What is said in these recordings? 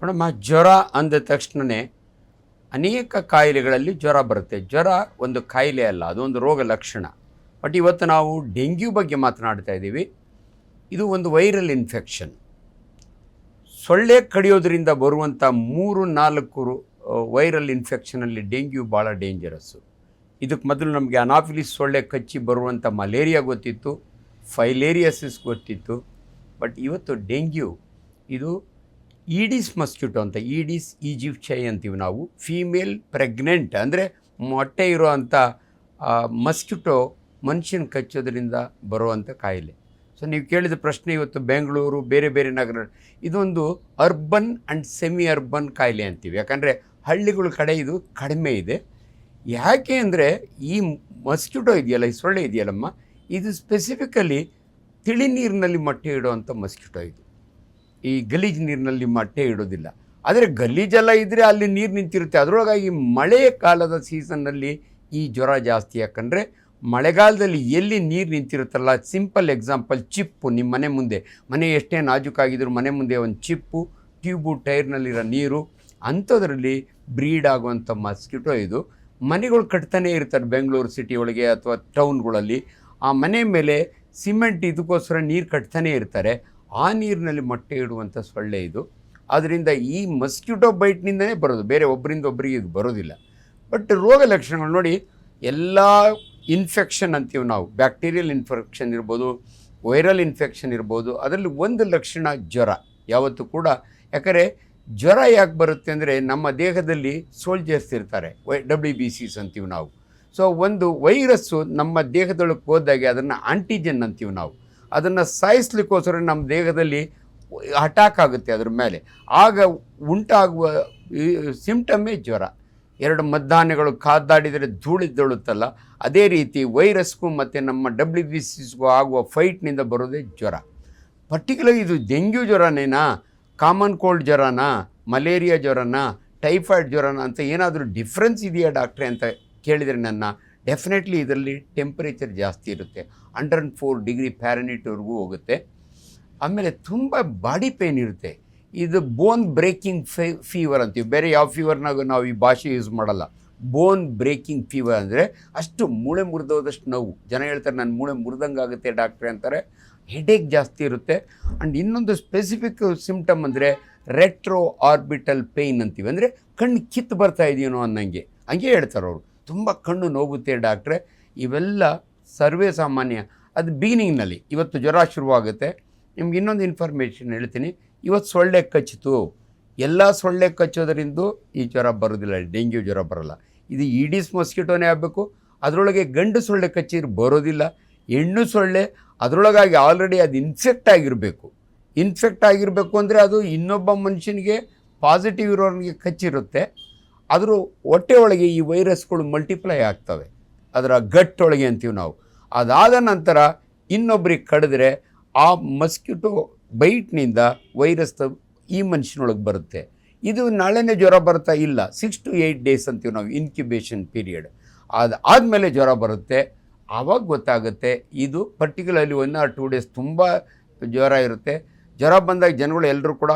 Madam ಆ ಜ್ವರ ಅಂದ ತಕ್ಷಣವೇ ಅನೇಕ ಕಾಯಿಲೆಗಳಲ್ಲಿ ಜ್ವರ ಬರುತ್ತೆ. ಜ್ವರ ಒಂದು ಕಾಯಿಲೆ ಅಲ್ಲ ಅದೊಂದು ರೋಗ ಲಕ್ಷಣ. ಬಟ್ ಇವತ್ತು ನಾವು ಡೆಂಗ್ಯೂ ಬಗ್ಗೆ ಮಾತನಾಡ್ತಾ ಇದ್ದೀವಿ. ಇದು ಒಂದು ವೈರಲ್ ಇನ್ಫೆಕ್ಷನ್. ಸೊಳ್ಳೆ ಕಡಿಯೋದ್ರಿಂದ ಬರುವಂಥ ಮೂರು, ನಾಲ್ಕು ವೈರಲ್ ಇನ್ಫೆಕ್ಷನಲ್ಲಿ ಡೆಂಗ್ಯೂ ಭಾಳ ಡೇಂಜರಸ್ಸು ಇದಕ್ಕೆ ಮೊದಲು ನಮಗೆ ಅನಾಫಿಲಿಸ್ ಸೊಳ್ಳೆ ಕಚ್ಚಿ ಬರುವಂಥ ಮಲೇರಿಯಾ ಗೊತ್ತಿತ್ತು, ಫೈಲೇರಿಯಸಿಸ್ ಗೊತ್ತಿತ್ತು. ಬಟ್ ಇವತ್ತು ಡೆಂಗ್ಯೂ, ಇದು ಈಡಿಸ್ ಮಸ್ಕ್ಯೂಟೋ ಅಂತ, ಈಡಿಸ್ ಈಜಿಪ್ಚೈ ಅಂತೀವಿ ನಾವು, ಫೀಮೇಲ್ ಪ್ರೆಗ್ನೆಂಟ್ ಅಂದರೆ ಮೊಟ್ಟೆ ಇರುವಂಥ ಮಸ್ಕ್ಯೂಟೋ ಮನುಷ್ಯನ ಕಚ್ಚೋದ್ರಿಂದ ಬರುವಂಥ ಕಾಯಿಲೆ. ಸೊ ನೀವು ಕೇಳಿದ ಪ್ರಶ್ನೆ ಇವತ್ತು ಬೆಂಗಳೂರು, ಬೇರೆ ಬೇರೆ ನಗರ, ಇದೊಂದು ಅರ್ಬನ್ ಆ್ಯಂಡ್ ಸೆಮಿ ಅರ್ಬನ್ ಕಾಯಿಲೆ ಅಂತೀವಿ. ಯಾಕಂದರೆ ಹಳ್ಳಿಗಳ ಕಡೆ ಇದು ಕಡಿಮೆ ಇದೆ. ಯಾಕೆ ಅಂದರೆ ಈ ಮಸ್ಕ್ಯೂಟೋ ಇದೆಯಲ್ಲ, ಈ ಸೊಳ್ಳೆ ಇದೆಯಲ್ಲಮ್ಮ, ಇದು ಸ್ಪೆಸಿಫಿಕಲಿ ತಿಳಿ ನೀರಿನಲ್ಲಿ ಮೊಟ್ಟೆ ಇಡುವಂಥ ಮಸ್ಕ್ಯೂಟೋ ಇದು. ಈ ಗಲೀಜು ನೀರಿನಲ್ಲಿ ಮೊಟ್ಟೆ ಇಡೋದಿಲ್ಲ. ಆದರೆ ಗಲೀಜೆಲ್ಲ ಇದ್ದರೆ ಅಲ್ಲಿ ನೀರು ನಿಂತಿರುತ್ತೆ. ಅದರೊಳಗಾಗಿ ಮಳೆಯ ಕಾಲದ ಸೀಸನ್ನಲ್ಲಿ ಈ ಜ್ವರ ಜಾಸ್ತಿ. ಯಾಕಂದರೆ ಮಳೆಗಾಲದಲ್ಲಿ ಎಲ್ಲಿ ನೀರು ನಿಂತಿರುತ್ತಲ್ಲ ಸಿಂಪಲ್ ಎಕ್ಸಾಂಪಲ್ ಚಿಪ್ಪು ನಿಮ್ಮ ಮನೆ ಮುಂದೆ. ಮನೆ ಎಷ್ಟೇ ನಾಜುಕಾಗಿದ್ದರೂ ಮನೆ ಮುಂದೆ ಒಂದು ಚಿಪ್ಪು ಟ್ಯೂಬು ಟೈರ್ನಲ್ಲಿರೋ ನೀರು, ಅಂಥದ್ರಲ್ಲಿ ಬ್ರೀಡ್ ಆಗುವಂಥ ಮಸ್ಕಿಟೋ ಇದು. ಮನೆಗಳು ಕಟ್ತಾನೆ ಇರ್ತಾರೆ ಬೆಂಗಳೂರು ಸಿಟಿ ಒಳಗೆ ಅಥವಾ ಟೌನ್ಗಳಲ್ಲಿ ಆ ಮನೆ ಮೇಲೆ ಸಿಮೆಂಟ್ ಇದಕ್ಕೋಸ್ಕರ ನೀರು ಕಟ್ತಾನೆ ಇರ್ತಾರೆ. ಆ ನೀರಿನಲ್ಲಿ ಮೊಟ್ಟೆ ಇಡುವಂಥ ಸೊಳ್ಳೆ ಇದು. ಅದರಿಂದ ಈ ಮಸ್ಕ್ಯೂಟೋ ಬೈಟ್ನಿಂದನೇ ಬರೋದು. ಬೇರೆ ಒಬ್ಬರಿಂದ ಒಬ್ಬರಿಗೆ ಇದು ಬರೋದಿಲ್ಲ. ಬಟ್ ರೋಗ ಲಕ್ಷಣಗಳು ನೋಡಿ, ಎಲ್ಲ ಇನ್ಫೆಕ್ಷನ್ ಅಂತೀವಿ ನಾವು. ಬ್ಯಾಕ್ಟೀರಿಯಲ್ ಇನ್ಫೆಕ್ಷನ್ ಇರ್ಬೋದು ವೈರಲ್ ಇನ್ಫೆಕ್ಷನ್ ಇರ್ಬೋದು, ಅದರಲ್ಲಿ ಒಂದು ಲಕ್ಷಣ ಜ್ವರ. ಯಾವತ್ತೂ ಕೂಡ. ಯಾಕಂದರೆ ಜ್ವರ ಯಾಕೆ ಬರುತ್ತೆ ಅಂದರೆ ನಮ್ಮ ದೇಹದಲ್ಲಿ ಸೋಲ್ಜರ್ಸ್ ಇರ್ತಾರೆ. ವೈ ಡಬ್ಲ್ಯೂ ಬಿ ಸಿಸ್ ಅಂತೀವಿ ನಾವು. ಸೊ ಒಂದು ವೈರಸ್ಸು ನಮ್ಮ ದೇಹದೊಳಗೆ ಹೋದಾಗೆ ಅದನ್ನು ಆಂಟಿಜೆನ್ ಅಂತೀವಿ ನಾವು. ಅದನ್ನು ಸಾಯಿಸ್ಲಿಕ್ಕೋಸ್ಕರ ನಮ್ಮ ದೇಹದಲ್ಲಿ ಅಟ್ಯಾಕ್ ಆಗುತ್ತೆ ಅದ್ರ ಮೇಲೆ. ಆಗ ಉಂಟಾಗುವ ಸಿಂಪ್ಟಮ್ಮೇ ಜ್ವರ. ಎರಡು ಮದ್ದಾನೆಗಳು ಕಾದಾಡಿದರೆ ಧೂಳಿದ್ದೊಳುತ್ತಲ್ಲ, ಅದೇ ರೀತಿ ವೈರಸ್ಗೂ ಮತ್ತು ನಮ್ಮ ಡಬ್ಲ್ಯೂ ಬಿ ಸಿಸ್ಗೂ ಆಗುವ ಫೈಟ್ನಿಂದ ಬರೋದೇ ಜ್ವರ. ಪರ್ಟಿಕ್ಯುಲರ್ ಇದು ಡೆಂಗ್ಯೂ ಜ್ವರನೇನಾ ಕಾಮನ್ ಕೋಲ್ಡ್ ಜ್ವರನಾ ಮಲೇರಿಯಾ ಜ್ವರನಾ ಟೈಫಾಯ್ಡ್ ಜ್ವರನ ಅಂತ ಏನಾದರೂ ಡಿಫ್ರೆನ್ಸ್ ಇದೆಯಾ ಡಾಕ್ಟ್ರೆ ಅಂತ ಕೇಳಿದರೆ ನನ್ನ ಡೆಫಿನೆಟ್ಲಿ ಇದರಲ್ಲಿ ಟೆಂಪರೇಚರ್ ಜಾಸ್ತಿ ಇರುತ್ತೆ. ಅಂಡರ್ ಅಂಡ್ ಫೋರ್ ಡಿಗ್ರಿ ಪ್ಯಾರನಿಟ್ವರೆಗೂ ಹೋಗುತ್ತೆ. ಆಮೇಲೆ ತುಂಬ ಬಾಡಿ ಪೇನ್ ಇರುತ್ತೆ. ಇದು ಬೋನ್ ಬ್ರೇಕಿಂಗ್ ಫೇ ಫೀವರ್ ಅಂತೀವಿ. ಬೇರೆ ಯಾವ ಫೀವರ್ನಾಗ ನಾವು ಈ ಭಾಷೆ ಯೂಸ್ ಮಾಡಲ್ಲ. ಬೋನ್ ಬ್ರೇಕಿಂಗ್ ಫೀವರ್ ಅಂದರೆ ಅಷ್ಟು ಮೂಳೆ ಮುರಿದೋದಷ್ಟು ನೋವು. ಜನ ಹೇಳ್ತಾರೆ ನನ್ನ ಮೂಳೆ ಮುರಿದಂಗೆ ಆಗುತ್ತೆ ಡಾಕ್ಟ್ರೆ ಅಂತಾರೆ. ಹೆಡೇಕ್ ಜಾಸ್ತಿ ಇರುತ್ತೆ. ಆ್ಯಂಡ್ ಇನ್ನೊಂದು ಸ್ಪೆಸಿಫಿಕ್ ಸಿಮ್ಟಮ್ ಅಂದರೆ ರೆಟ್ರೋ ಆರ್ಬಿಟಲ್ ಪೇಯ್ನ್ ಅಂತೀವಿ. ಅಂದರೆ ಕಣ್ಣು ಕಿತ್ತು ಬರ್ತಾ ಇದೆಯೋ ಅನ್ನಂಗೆ. ಹಂಗೆ ಹೇಳ್ತಾರೆ ಅವರು. ತುಂಬ ಕಣ್ಣು ನೋಗುತ್ತೆ ಡಾಕ್ಟ್ರೆ. ಇವೆಲ್ಲ ಸರ್ವೇ ಸಾಮಾನ್ಯ. ಅದು ಬಿಗಿನಿಂಗ್ನಲ್ಲಿ ಇವತ್ತು ಜ್ವರ ಶುರುವಾಗುತ್ತೆ. ನಿಮ್ಗೆ ಇನ್ನೊಂದು ಇನ್ಫಾರ್ಮೇಷನ್ ಹೇಳ್ತೀನಿ. ಇವತ್ತು ಸೊಳ್ಳೆ ಕಚ್ಚಿತು. ಎಲ್ಲ ಸೊಳ್ಳೆ ಕಚ್ಚೋದರಿಂದ ಈ ಜ್ವರ ಬರೋದಿಲ್ಲ. ಡೆಂಗ್ಯೂ ಜ್ವರ ಬರೋಲ್ಲ. ಇದು ಈಡೀಸ್ ಮೊಸ್ಕಿಟೋನೇ ಆಗಬೇಕು. ಅದರೊಳಗೆ ಗಂಡು ಸೊಳ್ಳೆ ಕಚ್ಚಿದ್ರೆ ಬರೋದಿಲ್ಲ. ಹೆಣ್ಣು ಸೊಳ್ಳೆ, ಅದರೊಳಗಾಗಿ ಆಲ್ರೆಡಿ ಅದು ಇನ್ಫೆಕ್ಟ್ ಆಗಿರಬೇಕು. ಇನ್ಫೆಕ್ಟ್ ಆಗಿರಬೇಕು ಅಂದರೆ ಅದು ಇನ್ನೊಬ್ಬ ಮನುಷ್ಯನಿಗೆ ಪಾಸಿಟಿವ್ ಇರೋನಿಗೆ ಕಚ್ಚಿರುತ್ತೆ. ಅದ್ರ ಹೊಟ್ಟೆ ಒಳಗೆ ಈ ವೈರಸ್ಗಳು ಮಲ್ಟಿಪ್ಲೈ ಆಗ್ತವೆ. ಅದರ ಗಟ್ಟೊಳಗೆ ಅಂತೀವಿ ನಾವು. ಅದಾದ ನಂತರ ಇನ್ನೊಬ್ರಿಗೆ ಕಡಿದ್ರೆ ಆ ಮಸ್ಕಿಟೋ ಬೈಟ್ನಿಂದ ವೈರಸ್ ಈ ಮನುಷ್ಯನೊಳಗೆ ಬರುತ್ತೆ. ಇದು ನಾಳೆನೇ ಜ್ವರ ಬರ್ತಾ ಇಲ್ಲ. ಸಿಕ್ಸ್ ಟು ಏಯ್ಟ್ ಡೇಸ್ ಅಂತೀವಿ ನಾವು ಇನ್ಕ್ಯುಬೇಷನ್ ಪೀರಿಯಡ್ ಅದು ಆದಮೇಲೆ ಜ್ವರ ಬರುತ್ತೆ. ಆವಾಗ ಗೊತ್ತಾಗುತ್ತೆ ಇದು particularly one or two days ತುಂಬ ಜ್ವರ ಇರುತ್ತೆ. ಜ್ವರ ಬಂದಾಗ ಜನಗಳು ಎಲ್ಲರೂ ಕೂಡ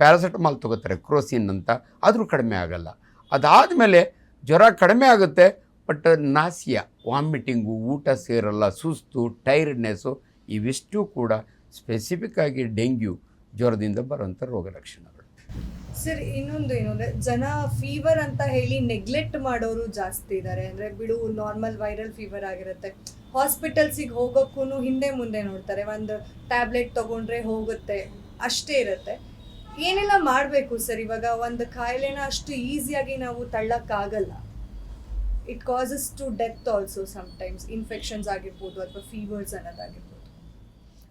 ಪ್ಯಾರಾಸೆಟಮಾಲ್ ತೊಗೋತಾರೆ, ಕ್ರೋಸಿನ್ ಅಂತ. ಆದರೂ ಕಡಿಮೆ ಆಗಲ್ಲ. ಅದಾದಮೇಲೆ ಜ್ವರ ಕಡಿಮೆ ಆಗುತ್ತೆ ಬಟ್ ನಾಸಿಯ, ವಾಮಿಟಿಂಗು, ಊಟ ಸೇರಲ್ಲ, ಸುಸ್ತು ಟೈರ್ಡ್ನೆಸ್ಸು ಇವಿಷ್ಟು ಕೂಡ ಸ್ಪೆಸಿಫಿಕ್ ಆಗಿ ಡೆಂಗ್ಯೂ ಜ್ವರದಿಂದ ಬರುವಂಥ ರೋಗ ಲಕ್ಷಣಗಳು. ಸರ್, ಇನ್ನೊಂದು ಏನು ಅಂದರೆ ಜನ ಫೀವರ್ ಅಂತ ಹೇಳಿ ನೆಗ್ಲೆಕ್ಟ್ ಮಾಡೋರು ಜಾಸ್ತಿ ಇದ್ದಾರೆ ಅಂದರೆ ಬಿಡು ನಾರ್ಮಲ್ ವೈರಲ್ ಫೀವರ್ ಆಗಿರುತ್ತೆ. ಹಾಸ್ಪಿಟಲ್ಸಿಗೆ ಹೋಗೋಕ್ಕೂ ಹಿಂದೆ ಮುಂದೆ ನೋಡ್ತಾರೆ. ಒಂದು ಟ್ಯಾಬ್ಲೆಟ್ ತೊಗೊಂಡ್ರೆ ಹೋಗುತ್ತೆ, ಅಷ್ಟೇ ಇರುತ್ತೆ. ಏನೆಲ್ಲ ಮಾಡಬೇಕು ಸರ್? ಇವಾಗ ಒಂದು ಕಾಯಿಲೆನ ಅಷ್ಟು ಈಸಿಯಾಗಿ ನಾವು ತಳ್ಳಕ್ಕಾಗಲ್ಲ. It causes to death also sometimes infections ಆಗಿರ್ಬೋದು ಅಥವಾ ಫೀವರ್ಸ್ ಅನ್ನೋದಾಗಿರ್ಬೋದು.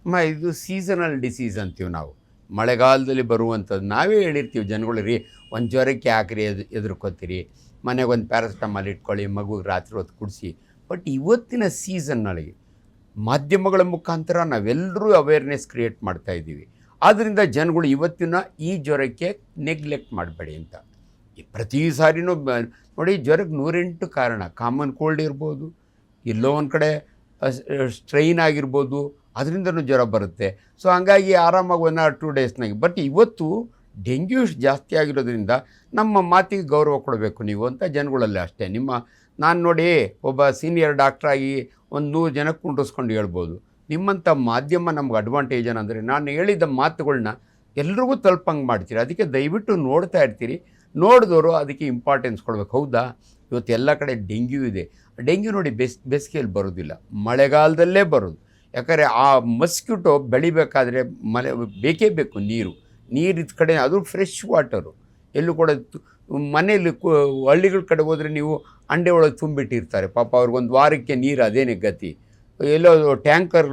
ಮ ಇದು ಸೀಸನಲ್ ಡಿಸೀಸ್ ಅಂತೀವಿ ನಾವು. ಮಳೆಗಾಲದಲ್ಲಿ ಬರುವಂಥದ್ದು ನಾವೇ ಹೇಳಿರ್ತೀವಿ, ಜನಗಳು ರೀ, ಒಂದು ಜ್ವರಕ್ಕೆ ಯಾಕ್ರಿ ಎದು, ಎದುರ್ಕೋತೀರಿ, ಮನೆಗೆ ಒಂದು ಪ್ಯಾರಾಸಿಟಮಾಲ್ ಇಟ್ಕೊಳ್ಳಿ ಮಗುಗೆ ರಾತ್ರಿ ಹೊತ್ತು ಕುಡಿಸಿ. ಬಟ್ ಇವತ್ತಿನ ಸೀಸನ್ನಲ್ಲಿ ಮಾಧ್ಯಮಗಳ ಮುಖಾಂತರ ನಾವೆಲ್ಲರೂ ಅವೇರ್ನೆಸ್ ಕ್ರಿಯೇಟ್ ಮಾಡ್ತಾ ಇದ್ದೀವಿ. ಆದ್ದರಿಂದ ಜನಗಳು ಇವತ್ತಿನ ಈ ಜ್ವರಕ್ಕೆ ನೆಗ್ಲೆಕ್ಟ್ ಮಾಡಬೇಡಿ ಅಂತ. ಪ್ರತಿ ಸಾರಿನೂ ನೋಡಿ ಜ್ವರಕ್ಕೆ ನೂರೆಂಟು ಕಾರಣ. ಕಾಮನ್ ಕೋಲ್ಡ್ ಇರ್ಬೋದು, ಎಲ್ಲೋ ಒಂದು ಕಡೆ ಸ್ಟ್ರೈನ್ ಆಗಿರ್ಬೋದು ಅದರಿಂದನೂ ಜ್ವರ ಬರುತ್ತೆ. ಸೊ ಹಂಗಾಗಿ ಆರಾಮಾಗಿ ಒನ್ ಆರ್ ಟೂ ಡೇಸ್ನಾಗೆ ಬಟ್ ಇವತ್ತು ಡೆಂಗ್ಯೂ ಜಾಸ್ತಿ ಆಗಿರೋದ್ರಿಂದ ನಮ್ಮ ಮಾತಿಗೆ ಗೌರವ ಕೊಡಬೇಕು ನೀವು ಅಂತ ಜನಗಳಲ್ಲಿ ಅಷ್ಟೇ. ನಿಮ್ಮ, ನಾನು ನೋಡಿ, ಒಬ್ಬ ಸೀನಿಯರ್ ಡಾಕ್ಟ್ರಾಗಿ ಒಂದು ನೂರು ಜನಕ್ಕೆ ಕುಂಡಿಸ್ಕೊಂಡು ಹೇಳ್ಬೋದು. ನಿಮ್ಮಂಥ ಮಾಧ್ಯಮ ನಮ್ಗೆ ಅಡ್ವಾಂಟೇಜ್ ಏನಂದರೆ ನಾನು ಹೇಳಿದ ಮಾತುಗಳನ್ನ ಎಲ್ರಿಗೂ ತಲುಪಂಗೆ ಮಾಡ್ತೀರಿ. ಅದಕ್ಕೆ ದಯವಿಟ್ಟು ನೋಡ್ತಾ ಇರ್ತೀರಿ. ನೋಡಿದವರು ಅದಕ್ಕೆ ಇಂಪಾರ್ಟೆನ್ಸ್ ಕೊಡ್ಬೇಕು. ಹೌದಾ? ಇವತ್ತು ಎಲ್ಲ ಕಡೆ ಡೆಂಗ್ಯೂ ಇದೆ. ಡೆಂಗ್ಯೂ ನೋಡಿ ಬೆಸ್, ಬೇಸಿಗೆಯಲ್ಲಿ ಬರೋದಿಲ್ಲ. ಮಳೆಗಾಲದಲ್ಲೇ ಬರೋದು. ಯಾಕಂದರೆ ಆ ಮಸ್ಕ್ಯೂಟೋ ಬೆಳಿಬೇಕಾದ್ರೆ ಮಳೆ, ಬೇಕೇ ಬೇಕು ನೀರು. ನೀರಿದ್ದ ಕಡೆ ಅದು ಫ್ರೆಶ್ ವಾಟರು ಎಲ್ಲೂ ಕೂಡ ಮನೆಯಲ್ಲಿ ಹಳ್ಳಿಗಳ ಕಡೆ ಹೋದರೆ ನೀವು ಅಂಡೆ ಒಳಗೆ ತುಂಬಿಟ್ಟಿರ್ತಾರೆ. ಪಾಪ ಅವ್ರಿಗೊಂದು ವಾರಕ್ಕೆ ನೀರು ಅದೇನೇ ಗತಿ. ಎಲ್ಲೋ ಟ್ಯಾಂಕರ್